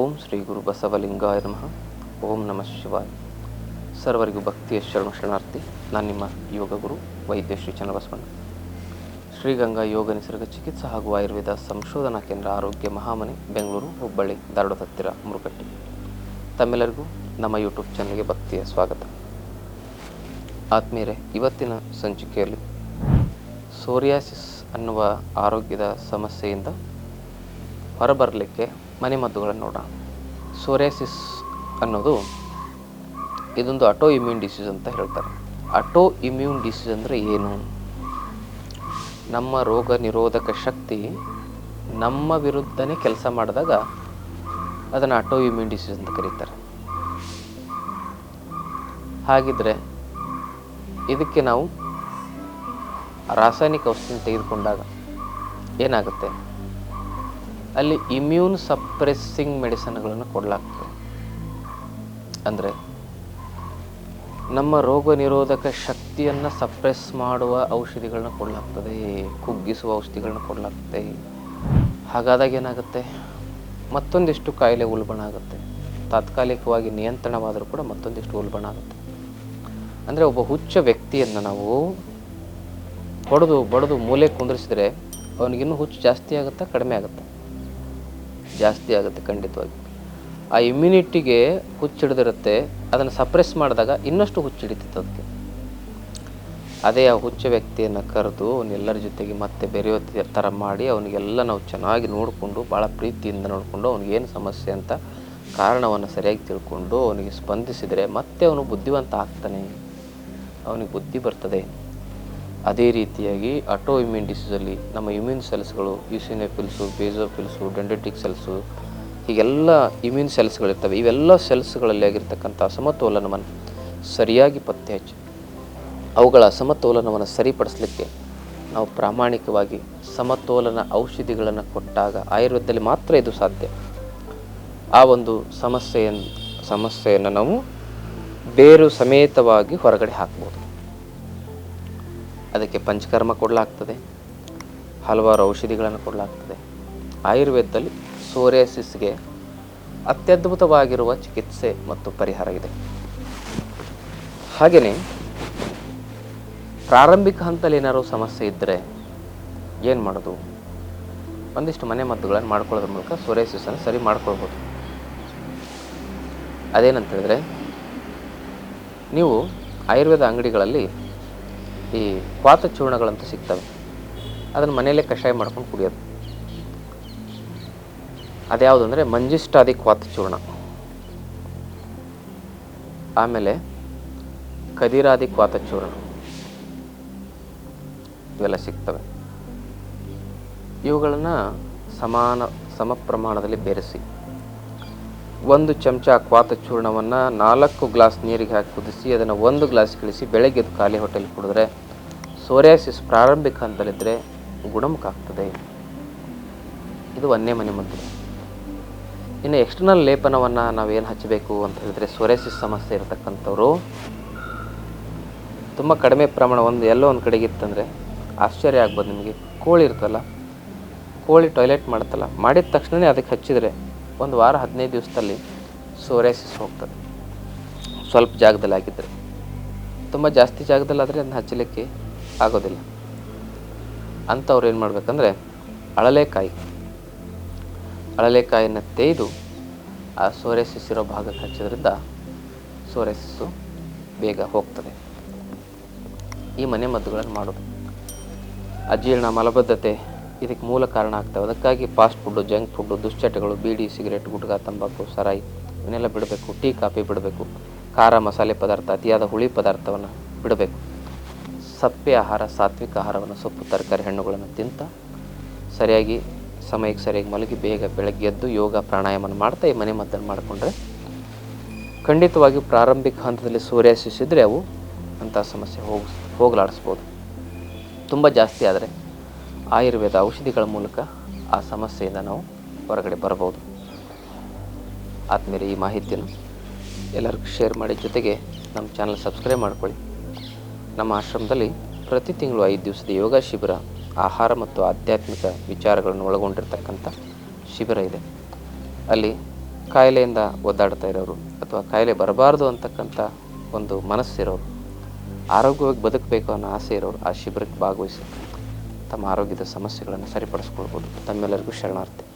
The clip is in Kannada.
ಓಂ ಶ್ರೀ ಗುರು ಬಸವಲಿಂಗಾಯ ನಮಃ. ಓಂ ನಮಃ ಶಿವಾಯ. ಸರ್ವರಿಗೂ ಭಕ್ತಿಯ ಶರಣ ಶರಣಾರ್ಥಿ. ನಾನು ನಿಮ್ಮ ಯೋಗ ಗುರು ವೈದ್ಯ ಶ್ರೀ ಚನ್ನಬಸವಣ್ಣ. ಶ್ರೀಗಂಗಾ ಯೋಗ ನಿಸರ್ಗ ಚಿಕಿತ್ಸಾ ಹಾಗೂ ಆಯುರ್ವೇದ ಸಂಶೋಧನಾ ಕೇಂದ್ರ ಆರೋಗ್ಯ ಮಹಾಮನೆ, ಬೆಂಗಳೂರು, ಹುಬ್ಬಳ್ಳಿ, ಧಾರವಾಡ ಹತ್ತಿರ ಮುರುಕಟ್ಟಿ ತಮ್ಮೆಲ್ಲರಿಗೂ ನಮ್ಮ ಯೂಟ್ಯೂಬ್ ಚಾನಲ್ಗೆ ಭಕ್ತಿಯ ಸ್ವಾಗತ. ಆತ್ಮೀಯರೇ, ಇವತ್ತಿನ ಸಂಚಿಕೆಯಲ್ಲಿ ಸೋರಿಯಾಸಿಸ್ ಅನ್ನುವ ಆರೋಗ್ಯದ ಸಮಸ್ಯೆಯಿಂದ ಹೊರಬರಲಿಕ್ಕೆ ಮನೆಮದ್ದುಗಳನ್ನು ನೋಡೋಣ ಸೋರೆಸಿಸ್ ಅನ್ನೋದು ಇದೊಂದು ಅಟೋ ಇಮ್ಯೂನ್ ಡಿಸೀಸ್ ಅಂತ ಹೇಳ್ತಾರೆ. ಅಟೋ ಇಮ್ಯೂನ್ ಡಿಸೀಸ್ ಅಂದರೆ ಏನು? ನಮ್ಮ ರೋಗ ನಿರೋಧಕ ಶಕ್ತಿ ನಮ್ಮ ವಿರುದ್ಧನೇ ಕೆಲಸ ಮಾಡಿದಾಗ ಅದನ್ನು ಅಟೋ ಇಮ್ಯೂನ್ ಡಿಸೀಸ್ ಅಂತ ಕರೀತಾರೆ. ಹಾಗಿದ್ರೆ ಇದಕ್ಕೆ ನಾವು ರಾಸಾಯನಿಕ ಔಷಧಿ ತೆಗೆದುಕೊಂಡಾಗ ಏನಾಗುತ್ತೆ? ಅಲ್ಲಿ ಇಮ್ಯೂನ್ ಸಪ್ರೆಸ್ಸಿಂಗ್ ಮೆಡಿಸನ್ಗಳನ್ನು ಕೊಡಲಾಗ್ತದೆ. ಅಂದರೆ ನಮ್ಮ ರೋಗ ನಿರೋಧಕ ಶಕ್ತಿಯನ್ನು ಸಪ್ರೆಸ್ ಮಾಡುವ ಔಷಧಿಗಳನ್ನ ಕೊಡಲಾಗ್ತದೆ, ಕುಗ್ಗಿಸುವ ಔಷಧಿಗಳನ್ನ ಕೊಡಲಾಗ್ತದೆ. ಹಾಗಾದಾಗ ಏನಾಗುತ್ತೆ? ಮತ್ತೊಂದಿಷ್ಟು ಕಾಯಿಲೆ ಉಲ್ಬಣ ಆಗುತ್ತೆ. ತಾತ್ಕಾಲಿಕವಾಗಿ ನಿಯಂತ್ರಣವಾದರೂ ಕೂಡ ಮತ್ತೊಂದಿಷ್ಟು ಉಲ್ಬಣ ಆಗುತ್ತೆ. ಅಂದರೆ ಒಬ್ಬ ಹುಚ್ಚ ವ್ಯಕ್ತಿಯನ್ನು ನಾವು ಹೊಡೆದು, ಬಡಿದು ಮೂಲೆ ಕುಂದಿರಿಸಿದ್ರೆ ಅವನಿಗಿನ್ನೂ ಹುಚ್ಚು ಜಾಸ್ತಿ ಆಗುತ್ತಾ ಕಡಿಮೆ ಆಗುತ್ತಾ? ಜಾಸ್ತಿ ಆಗುತ್ತೆ ಖಂಡಿತವಾಗಿ. ಆ ಇಮ್ಯುನಿಟಿಗೆ ಹುಚ್ಚಿಡ್ದಿರುತ್ತೆ, ಅದನ್ನು ಸಪ್ರೆಸ್ ಮಾಡಿದಾಗ ಇನ್ನಷ್ಟು ಹುಚ್ಚಿಡಿತೈತೆ ಅದಕ್ಕೆ ಅದೇ ಆ ಹುಚ್ಚ ವ್ಯಕ್ತಿಯನ್ನು ಕರೆದು ಅವನ್ನೆಲ್ಲರ ಜೊತೆಗೆ ಮತ್ತೆ ಬೆರೆಯೋ ಥರ ಮಾಡಿ ಅವನಿಗೆಲ್ಲ ನಾವು ಚೆನ್ನಾಗಿ ನೋಡಿಕೊಂಡು ಭಾಳ ಪ್ರೀತಿಯಿಂದ ನೋಡಿಕೊಂಡು ಅವನಿಗೇನು ಸಮಸ್ಯೆ ಅಂತ ಕಾರಣವನ್ನು ಸರಿಯಾಗಿ ತಿಳ್ಕೊಂಡು ಅವನಿಗೆ ಸ್ಪಂದಿಸಿದರೆ ಮತ್ತೆ ಅವನು ಬುದ್ಧಿವಂತ ಆಗ್ತಾನೆ. ಅವನಿಗೆ ಬುದ್ಧಿ ಬರ್ತದೆ. ಅದೇ ರೀತಿಯಾಗಿ ಅಟೋ ಇಮ್ಯೂನ್ ಡಿಸೀಸಲ್ಲಿ ನಮ್ಮ ಇಮ್ಯೂನ್ ಸೆಲ್ಸ್ಗಳು ಯುಸಿನೆಫಿಲ್ಸು ಬೇಸೋಫಿಲ್ಸು ಡೆಂಡೆಟಿಕ್ ಸೆಲ್ಸು ಹೀಗೆಲ್ಲ ಇಮ್ಯೂನ್ ಸೆಲ್ಸ್ಗಳಿರ್ತವೆ ಇವೆಲ್ಲ ಸೆಲ್ಸ್ಗಳಲ್ಲಿ ಆಗಿರ್ತಕ್ಕಂಥ ಅಸಮತೋಲನವನ್ನು ಸರಿಯಾಗಿ ಪತ್ತೆ ಹಚ್ಚಿ ಅವುಗಳ ಅಸಮತೋಲನವನ್ನು ಸರಿಪಡಿಸಲಿಕ್ಕೆ ನಾವು ಪ್ರಾಮಾಣಿಕವಾಗಿ ಸಮತೋಲನ ಔಷಧಿಗಳನ್ನು ಕೊಟ್ಟಾಗ ಆಯುರ್ವೇದದಲ್ಲಿ ಮಾತ್ರ ಇದು ಸಾಧ್ಯ. ಆ ಒಂದು ಸಮಸ್ಯೆಯನ್ನು ಸಮಸ್ಯೆಯನ್ನು ನಾವು ಬೇರು ಸಮೇತವಾಗಿ ಹೊರಗಡೆ ಹಾಕ್ಬೋದು. ಅದಕ್ಕೆ ಪಂಚಕರ್ಮ ಕೊಡಲಾಗ್ತದೆ. ಹಲವಾರು ಔಷಧಿಗಳನ್ನು ಕೊಡಲಾಗ್ತದೆ. ಆಯುರ್ವೇದದಲ್ಲಿ ಸೋರಿಯಾಸಿಸ್ಗೆ ಅತ್ಯದ್ಭುತವಾಗಿರುವ ಚಿಕಿತ್ಸೆ ಮತ್ತು ಪರಿಹಾರ ಇದೆ. ಹಾಗೆಯೇ ಪ್ರಾರಂಭಿಕ ಹಂತದಲ್ಲಿ ಏನಾದರೂ ಸಮಸ್ಯೆ ಇದ್ದರೆ ಏನು ಮಾಡೋದು? ಒಂದಿಷ್ಟು ಮನೆ ಮದ್ದುಗಳನ್ನು ಮಾಡ್ಕೊಳ್ಳೋದ್ರ ಮೂಲಕ ಸೋರಿಯಾಸಿಸನ್ನು ಸರಿ ಮಾಡ್ಕೊಳ್ಬೋದು. ಅದೇನಂತ ಹೇಳಿದ್ರೆ ನೀವು ಆಯುರ್ವೇದ ಅಂಗಡಿಗಳಲ್ಲಿ ಈ ಕ್ವಾತ ಚೂರ್ಣಗಳಂತ ಸಿಗ್ತವೆ. ಅದನ್ನು ಮನೆಯಲ್ಲೇ ಕಷಾಯ ಮಾಡ್ಕೊಂಡು ಕುಡಿಯೋದು. ಅದ್ಯಾವುದು ಅಂದರೆ ಮಂಜಿಷ್ಟಾದಿ ಕ್ವಾತ ಚೂರ್ಣ. ಆಮೇಲೆ ಕದಿರಾದಿ ಕ್ವಾತ ಚೂರ್ಣ. ಇವೆಲ್ಲ ಸಿಗ್ತವೆ. ಇವುಗಳನ್ನು ಸಮಾನ ಸಮ ಪ್ರಮಾಣದಲ್ಲಿ ಬೆರೆಸಿ. ಒಂದು ಚಮಚ ಕ್ವಾತ ಚೂರ್ಣವನ್ನು ನಾಲ್ಕು ಗ್ಲಾಸ್ ನೀರಿಗೆ ಹಾಕಿ ಕುದಿಸಿ, ಅದನ್ನು ಒಂದು ಗ್ಲಾಸ್ ಕಳಿಸಿ ಬೆಳಗ್ಗೆ ಖಾಲಿ ಹೊಟ್ಟೆಲಿ ಕುಡಿದ್ರೆ ಸೋರಿಯಾಸಿಸ್ ಪ್ರಾರಂಭಿಕ ಹಂತದಲ್ಲಿದ್ದರೆ ಗುಣಮುಖ ಆಗ್ತದೆ ಇದು ಒಂದೇ ಮನೆ ಮದ್ದು ಇನ್ನು ಎಕ್ಸ್ಟರ್ನಲ್ ಲೇಪನವನ್ನು ನಾವೇನು ಹಚ್ಚಬೇಕು ಅಂತ ಹೇಳಿದರೆ ಸೋರಿಯಾಸಿಸ್ ಸಮಸ್ಯೆ ಇರತಕ್ಕಂಥವ್ರು, ತುಂಬ ಕಡಿಮೆ ಪ್ರಮಾಣ ಒಂದು ಎಲ್ಲೋ ಒಂದು ಕಡೆಗೆ ಇತ್ತಂದರೆ ಆಶ್ಚರ್ಯ ಆಗ್ಬೋದು ನಿಮಗೆ. ಕೋಳಿ ಇರ್ತಲ್ಲ ಕೋಳಿ ಟಾಯ್ಲೆಟ್ ಮಾಡುತ್ತಲ್ಲ, ಮಾಡಿದ ತಕ್ಷಣವೇ ಅದಕ್ಕೆ ಹಚ್ಚಿದರೆ ಒಂದು ವಾರ ಹದಿನೈದು ದಿವಸದಲ್ಲಿ ಸೋರಿಯಾಸಿಸ್ ಹೋಗ್ತದೆ. ಸ್ವಲ್ಪ ಜಾಗದಲ್ಲಿ ಆಗಿದ್ದರೆ ತುಂಬ ಜಾಸ್ತಿ ಜಾಗದಲ್ಲಾದರೆ ಅದನ್ನ ಹಚ್ಚಲಿಕ್ಕೆ ಆಗೋದಿಲ್ಲ. ಅಂಥವ್ರು ಏನು ಮಾಡಬೇಕಂದ್ರೆ ಅಳಲೆಕಾಯಿ. ಅಳಲೆಕಾಯಿಯನ್ನು ತೇಯ್ದು ಆ ಸೋರೆ ಸಿಸಿರೋ ಭಾಗಕ್ಕೆ ಹಚ್ಚೋದ್ರಿಂದ ಸೋರಿಯಾಸಿಸ್ಸು ಬೇಗ ಹೋಗ್ತದೆ. ಈ ಮನೆ ಮದ್ದುಗಳನ್ನು ಮಾಡೋದು. ಅಜೀರ್ಣ, ಮಲಬದ್ಧತೆ ಇದಕ್ಕೆ ಮೂಲ ಕಾರಣ ಆಗ್ತವೆ. ಅದಕ್ಕಾಗಿ ಫಾಸ್ಟ್ ಫುಡ್ಡು ಜಂಕ್ ಫುಡ್ಡು ದುಶ್ಚಟಗಳು, ಬೀಡಿ ಸಿಗರೇಟ್ ಗುಟ್ಕಾ, ತಂಬಾಕು, ಸರಾಯಿ ಇವನ್ನೆಲ್ಲ ಬಿಡಬೇಕು. ಟೀ, ಕಾಫಿ ಬಿಡಬೇಕು. ಖಾರ, ಮಸಾಲೆ ಪದಾರ್ಥ, ಅತಿಯಾದ ಹುಳಿ ಪದಾರ್ಥವನ್ನು ಬಿಡಬೇಕು. ಸಪ್ಪೆ ಆಹಾರ, ಸಾತ್ವಿಕ ಆಹಾರವನ್ನು ಸೊಪ್ಪು, ತರಕಾರಿ, ಹಣ್ಣುಗಳನ್ನು ತಿಂತ ಸರಿಯಾಗಿ ಸಮಯಕ್ಕೆ ಸರಿಯಾಗಿ ಮಲಗಿ ಬೇಗ ಬೆಳಗ್ಗೆ ಎದ್ದು ಯೋಗ ಪ್ರಾಣಾಯಾಮನ ಮಾಡ್ತಾ ಈ ಮನೆ ಮದ್ದನ್ನು ಮಾಡಿಕೊಂಡ್ರೆ ಖಂಡಿತವಾಗಿ ಪ್ರಾರಂಭಿಕ ಹಂತದಲ್ಲಿ ಸೂರ್ಯಾಸಿಸಿದರೆ ಅವು ಅಂಥ ಸಮಸ್ಯೆ ಹೋಗ್, ಹೋಗಲಾಡಿಸ್ಬೋದು. ತುಂಬ ಜಾಸ್ತಿ ಆದರೆ ಆಯುರ್ವೇದ ಔಷಧಿಗಳ ಮೂಲಕ ಆ ಸಮಸ್ಯೆಯಿಂದ ನಾವು ಹೊರಗಡೆ ಬರಬಹುದು. ಆದಮೇಲೆ ಈ ಮಾಹಿತಿಯನ್ನು ಎಲ್ಲರಿಗೂ ಶೇರ್ ಮಾಡಿ ಜೊತೆಗೆ ನಮ್ಮ ಚಾನಲ್ ಸಬ್ಸ್ಕ್ರೈಬ್ ಮಾಡ್ಕೊಳ್ಳಿ. ನಮ್ಮ ಆಶ್ರಮದಲ್ಲಿ ಪ್ರತಿ ತಿಂಗಳು ಐದು ದಿವಸದ ಯೋಗ ಶಿಬಿರ, ಆಹಾರ ಮತ್ತು ಆಧ್ಯಾತ್ಮಿಕ ವಿಚಾರಗಳನ್ನು ಒಳಗೊಂಡಿರ್ತಕ್ಕಂಥ ಶಿಬಿರ ಇದೆ. ಅಲ್ಲಿ ಕಾಯಿಲೆಯಿಂದ ಒದ್ದಾಡ್ತಾ ಇರೋರು ಅಥವಾ ಕಾಯಿಲೆ ಬರಬಾರ್ದು ಅಂತಕ್ಕಂಥ ಒಂದು ಮನಸ್ಸಿರೋರು ಆರೋಗ್ಯವಾಗಿ ಬದುಕಬೇಕು ಅನ್ನೋ ಆಸೆ ಇರೋರು ಆ ಶಿಬಿರಕ್ಕೆ ಭಾಗವಹಿಸಿ ತಮ್ಮ ಆರೋಗ್ಯದ ಸಮಸ್ಯೆಗಳನ್ನು ಸರಿಪಡಿಸ್ಕೊಳ್ಬೋದು. ತಮ್ಮೆಲ್ಲರಿಗೂ ಶರಣಾರ್ಥಿ.